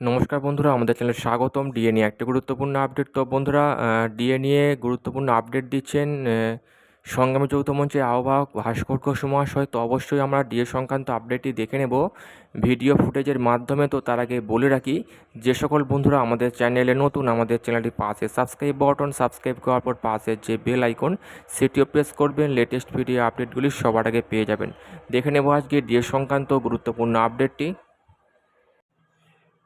নমস্কার বন্ধুরা, আমাদের চ্যানেলে স্বাগতম। ডিএ নিয়ে একটা গুরুত্বপূর্ণ আপডেট। তো বন্ধুরা ডিএ নিয়ে গুরুত্বপূর্ণ আপডেট দিচ্ছেন সংগ্রামী যৌথ মঞ্চের আহ্বায়ক ভাস্কর মহাশয় তো অবশ্যই আমরা ডিএ সংক্রান্ত আপডেটটি দেখে নেব। ভিডিও ফুটেজের মাধ্যমে তো তার আগে বলে রাখি, যে সকল বন্ধুরা আমাদের চ্যানেলে নতুন, আমাদের চ্যানেলটি পাশে সাবস্ক্রাইব বাটন, সাবস্ক্রাইব করার পর পাশে যে বেল আইকন, সেটিও প্রেস করবেন। লেটেস্ট ভিডিও আপডেটগুলি সবার আগে পেয়ে যাবেন। দেখে নেব আজকে ডিএ সংক্রান্ত গুরুত্বপূর্ণ আপডেটটি।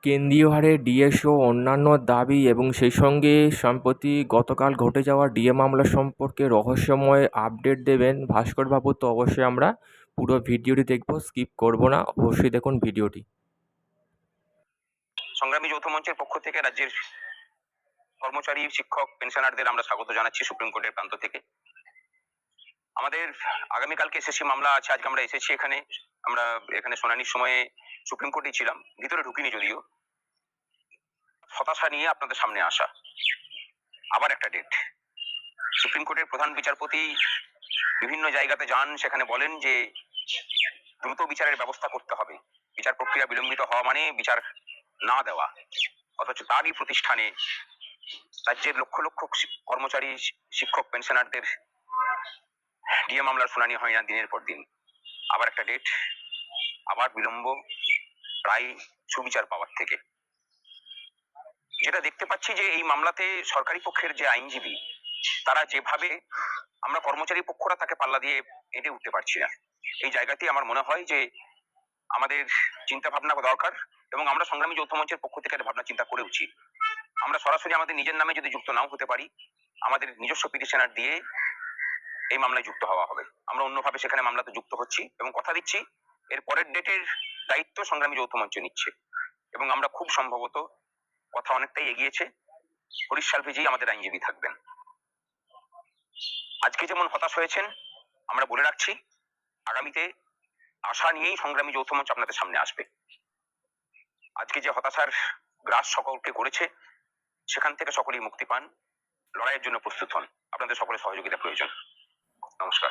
কেন্দ্রীয় হারে ডিএসও, অন্যান্য দাবি এবং সেই সঙ্গে সম্প্রতি গতকাল ঘটে যাওয়া ডিএ মামলা সম্পর্কে রহস্যময় আপডেট দেবেন ভাস্কর বাবু তো অবশ্যই আমরা পুরো ভিডিওটি দেখব, স্কিপ করব না, অবশ্যই দেখুন ভিডিওটি। সংগ্রামী যৌথ মঞ্চের পক্ষ থেকে রাজ্যের কর্মচারী, শিক্ষক, পেনশনারদের আমরা স্বাগত জানাচ্ছি সুপ্রিম কোর্টের প্রান্ত থেকে। আমাদের আগামীকালকে এসএসসি মামলা আছে, আজকে আমরা এসেছি এখানে। আমরা এখানে শুনানির সময়ে সুপ্রিম কোর্টেই ছিলাম, ভিতরে ঢুকিনি যদিও। হতাশা নিয়ে আপনাদের সামনে আসা। আবার একটা ডেট সুপ্রিম কোর্টের প্রধান বিচারপতি বিভিন্ন জায়গাতে যান, সেখানে বলেন যে দ্রুত বিচারের ব্যবস্থা করতে হবে। বিচার প্রক্রিয়া বিলম্বিত হওয়া মানে বিচার না দেওয়া। অথচ তারই প্রতিষ্ঠানে রাজ্যের লক্ষ লক্ষ কর্মচারী শিক্ষক পেনশনারদের ডিএ মামলার শুনানি হয় না দিনের পর দিন। আবার একটা ডেট আবার বিলম্ব, প্রায় সুবিচার পাওয়ার থেকে। যেটা দেখতে পাচ্ছি যে এই মামলাতে সরকারি পক্ষের যে আইনজীবী, তারা যেভাবে আমরা কর্মচারী পক্ষরা তাকে পাল্লা দিয়ে এঁটে উঠতে পারছি না। এই জায়গাতেই আমার মনে হয় যে আমাদের চিন্তা ভাবনা দরকার এবং আমরা সংগ্রামী যৌথ মঞ্চের পক্ষ থেকে একটা ভাবনা চিন্তা করে উচিত আমরা সরাসরি আমাদের নিজের নামে যদি যুক্ত নাও হতে পারি, আমাদের নিজস্ব পিটিশনার দিয়ে এই মামলায় যুক্ত হওয়া হবে। আমরা অন্যভাবে সেখানে মামলাতে যুক্ত হচ্ছি এবং কথা দিচ্ছি, এর পরের ডেটের দায়িত্ব সংগ্রামী যৌথ মঞ্চ নিচ্ছে। এবং আমরা খুব সম্ভবত কথা অনেকটাই এগিয়েছে। হরিশ সালভিজি আমাদের আইনজীবী থাকবেন। আজকে যেমন হতাশ হয়েছেন, আমরা বলে রাখছি, আগামীতে আশা নিয়েই সংগ্রামী যৌথ মঞ্চ আপনাদের সামনে আসবে। আজকে যে হতাশার গ্রাস সকলকে করেছে, সেখান থেকে সকলেই মুক্তি পান। লড়াইয়ের জন্য প্রস্তুত হন। আপনাদের সকলের সহযোগিতা প্রয়োজন। নমস্কার।